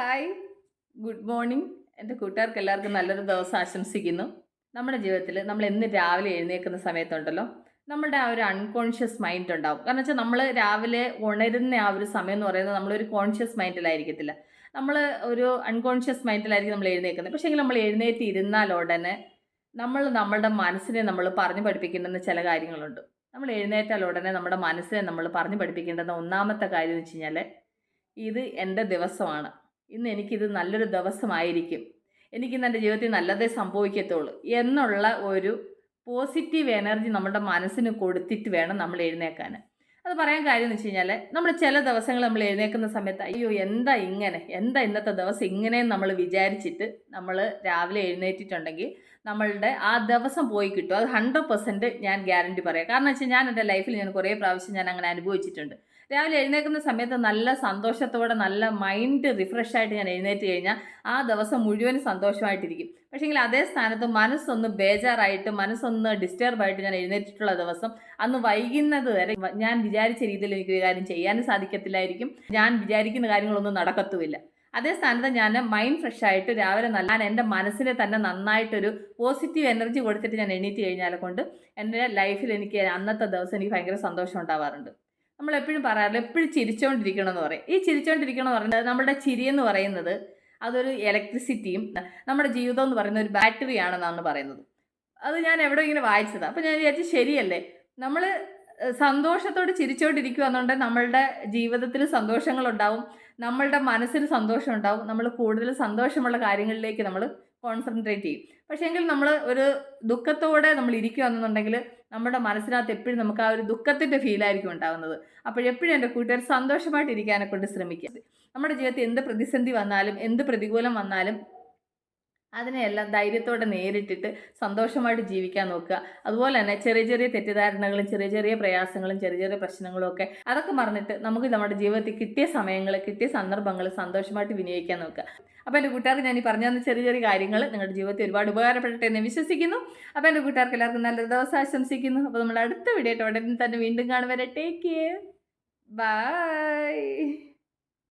Hi. Good morning. എന്റെ കൂട്ടുകാർക്ക് എല്ലാവർക്കും നല്ലൊരു ദിവസം ആശംസിക്കുന്നു. നമ്മുടെ ജീവിതത്തിൽ നമ്മൾ എന്ന് രാവിലെ എഴുന്നേൽക്കുന്ന സമയത്തുണ്ടല്ലോ നമ്മുടെ ആ ഒരു അൺകോൺഷ്യസ് മൈൻഡ് ഉണ്ടാവും. കാരണം വെച്ചാൽ നമ്മൾ രാവിലെ ഉണരുന്ന ആ ഒരു സമയം എന്ന് പറയുന്നത് നമ്മളൊരു കോൺഷ്യസ് മൈൻഡിലായിരിക്കത്തില്ല നമ്മൾ ഒരു അൺകോൺഷ്യസ് മൈൻഡിലായിരിക്കും നമ്മൾ എഴുന്നേൽക്കുന്നത്. പക്ഷേ നമ്മൾ എഴുന്നേറ്റ് ഇരുന്നാൽ ഉടനെ നമ്മൾ നമ്മളുടെ മനസ്സിനെ നമ്മൾ പറഞ്ഞു പഠിപ്പിക്കേണ്ടുന്ന ചില കാര്യങ്ങളുണ്ട്. നമ്മൾ എഴുന്നേറ്റാൽ ഉടനെ നമ്മുടെ മനസ്സിനെ നമ്മൾ പറഞ്ഞു പഠിപ്പിക്കേണ്ടുന്ന ഒന്നാമത്തെ കാര്യം എന്ന് വെച്ച് കഴിഞ്ഞാൽ ഇത് എന്റെ ദിവസമാണ്. ഇന്ന് എനിക്കിത് നല്ലൊരു ദിവസമായിരിക്കും. എനിക്കിന്ന് എന്റെ ജീവിതത്തിൽ നല്ലതേ സംഭവിക്കത്തുള്ളൂ. എന്നുള്ള ഒരു പോസിറ്റീവ് എനർജി നമ്മുടെ മനസ്സിന് കൊടുത്തിട്ട് വേണം നമ്മൾ എഴുന്നേക്കാൻ. അത് പറയാൻ കാര്യം എന്ന് വെച്ച് കഴിഞ്ഞാൽ നമ്മൾ ചില ദിവസങ്ങൾ നമ്മൾ എഴുന്നേൽക്കുന്ന സമയത്ത് അയ്യോ എന്താ ഇങ്ങനെ? എന്താ ഇന്നത്തെ ദിവസം ഇങ്ങനെ നമ്മൾ വിചാരിച്ചിട്ട് നമ്മൾ രാവിലെ എഴുന്നേറ്റിട്ടുണ്ടെങ്കിൽ നമ്മളുടെ ആ ദിവസം പോയി കിട്ടും. അത് ഹൺഡ്രഡ് പെർസെന്റ് ഞാൻ ഗ്യാരണ്ടി പറയാം. കാരണം വെച്ചാൽ ഞാൻ എന്റെ ലൈഫിൽ ഞാൻ കുറേ പ്രാവശ്യം ഞാൻ അങ്ങനെ അനുഭവിച്ചിട്ടുണ്ട്. രാവിലെ എഴുന്നേൽക്കുന്ന സമയത്ത് നല്ല സന്തോഷത്തോടെ നല്ല മൈൻഡ് റിഫ്രഷ് ആയിട്ട് ഞാൻ എഴുന്നേറ്റ് കഴിഞ്ഞാൽ ആ ദിവസം മുഴുവൻ സന്തോഷമായിട്ടിരിക്കും. പക്ഷേങ്കിൽ അതേ സ്ഥാനത്ത് മനസ്സൊന്ന് ബേജാറായിട്ട് മനസ്സൊന്ന് ഡിസ്റ്റർബ് ആയിട്ട് ഞാൻ എഴുന്നേറ്റിട്ടുള്ള ദിവസം അന്ന് വൈകുന്നത് വരെ ഞാൻ വിചാരിച്ച രീതിയിൽ എനിക്ക് കാര്യം ചെയ്യാനും സാധിക്കത്തില്ലായിരിക്കും. ഞാൻ വിചാരിക്കുന്ന കാര്യങ്ങളൊന്നും നടക്കത്തുമില്ല. അതേ സ്ഥാനത്ത് ഞാൻ മൈൻഡ് ഫ്രഷ് ആയിട്ട് രാവിലെ നല്ല ഞാൻ എന്റെ മനസ്സിനെ തന്നെ നന്നായിട്ടൊരു പോസിറ്റീവ് എനർജി കൊടുത്തിട്ട് ഞാൻ എണീറ്റ് കഴിഞ്ഞാൽ കൊണ്ട് എന്റെ ലൈഫിൽ എനിക്ക് അന്നത്തെ ദിവസം എനിക്ക് ഭയങ്കര സന്തോഷം ഉണ്ടാവാറുണ്ട്. നമ്മൾ എപ്പോഴും പറയാറില്ല എപ്പോഴും ചിരിച്ചുകൊണ്ടിരിക്കണം എന്ന് പറയും. ഈ ചിരിച്ചുകൊണ്ടിരിക്കണം എന്ന് പറയുന്നത് നമ്മുടെ ചിരി എന്ന് പറയുന്നത് അതൊരു ഇലക്ട്രിസിറ്റിയും നമ്മുടെ ജീവിതം എന്ന് പറയുന്ന ഒരു ബാറ്ററി ആണെന്നാണ് പറയുന്നത്. അത് ഞാൻ എവിടെ ഇങ്ങനെ വായിച്ചത്. അപ്പോൾ ഞാൻ വിചാരിച്ചു ശരിയല്ലേ? നമ്മൾ സന്തോഷത്തോടെ ചിരിച്ചുകൊണ്ടിരിക്കുക എന്നുണ്ടെങ്കിൽ നമ്മളുടെ ജീവിതത്തിൽ സന്തോഷങ്ങളുണ്ടാവും. നമ്മളുടെ മനസ്സിന് സന്തോഷം ഉണ്ടാവും നമ്മൾ കൂടുതൽ സന്തോഷമുള്ള കാര്യങ്ങളിലേക്ക് നമ്മൾ കോൺസെൻട്രേറ്റ് ചെയ്യും. പക്ഷേ എങ്കിൽ നമ്മൾ ഒരു ദുഃഖത്തോടെ നമ്മൾ ഇരിക്കുകയാണെന്നുണ്ടെങ്കിൽ നമ്മുടെ മനസ്സിനകത്ത് എപ്പോഴും നമുക്ക് ആ ഒരു ദുഃഖത്തിന്റെ ഫീലായിരിക്കും ഉണ്ടാകുന്നത് അപ്പോഴെപ്പോഴും എന്റെ കൂട്ടുകാർ സന്തോഷമായിട്ട് ഇരിക്കാനെ കൊണ്ട് ശ്രമിക്കുക. നമ്മുടെ ജീവിതത്തിൽ എന്ത് പ്രതിസന്ധി വന്നാലും എന്ത് പ്രതികൂലം വന്നാലും അതിനെയെല്ലാം ധൈര്യത്തോടെ നേരിട്ടിട്ട് സന്തോഷമായിട്ട് ജീവിക്കാൻ നോക്കുക. അതുപോലെ തന്നെ ചെറിയ ചെറിയ തെറ്റിദ്ധാരണകളും ചെറിയ ചെറിയ പ്രയാസങ്ങളും ചെറിയ ചെറിയ പ്രശ്നങ്ങളും ഒക്കെ അതൊക്കെ മറന്നിട്ട് നമുക്ക് നമ്മുടെ ജീവിതത്തിൽ കിട്ടിയ സമയങ്ങൾ കിട്ടിയ സന്ദർഭങ്ങൾ സന്തോഷമായിട്ട് വിനിയോഗിക്കാൻ നോക്കുക. അപ്പോൾ എന്റെ കൂട്ടുകാർക്ക് ഞാൻ ഈ പറഞ്ഞു തന്ന ചെറിയ ചെറിയ കാര്യങ്ങൾ നിങ്ങളുടെ ജീവിതത്തിൽ ഒരുപാട് ഉപകാരപ്പെടട്ടെ എന്ന് വിശ്വസിക്കുന്നു. അപ്പോൾ എന്റെ കൂട്ടുകാർക്ക് എല്ലാവർക്കും നല്ലൊരു ദിവസം ആശംസിക്കുന്നു. അപ്പോൾ നമ്മൾ അടുത്ത വീഡിയോ ഉടനെ തന്നെ വീണ്ടും കാണുവരെ ടേക്ക് കെയർ ബൈ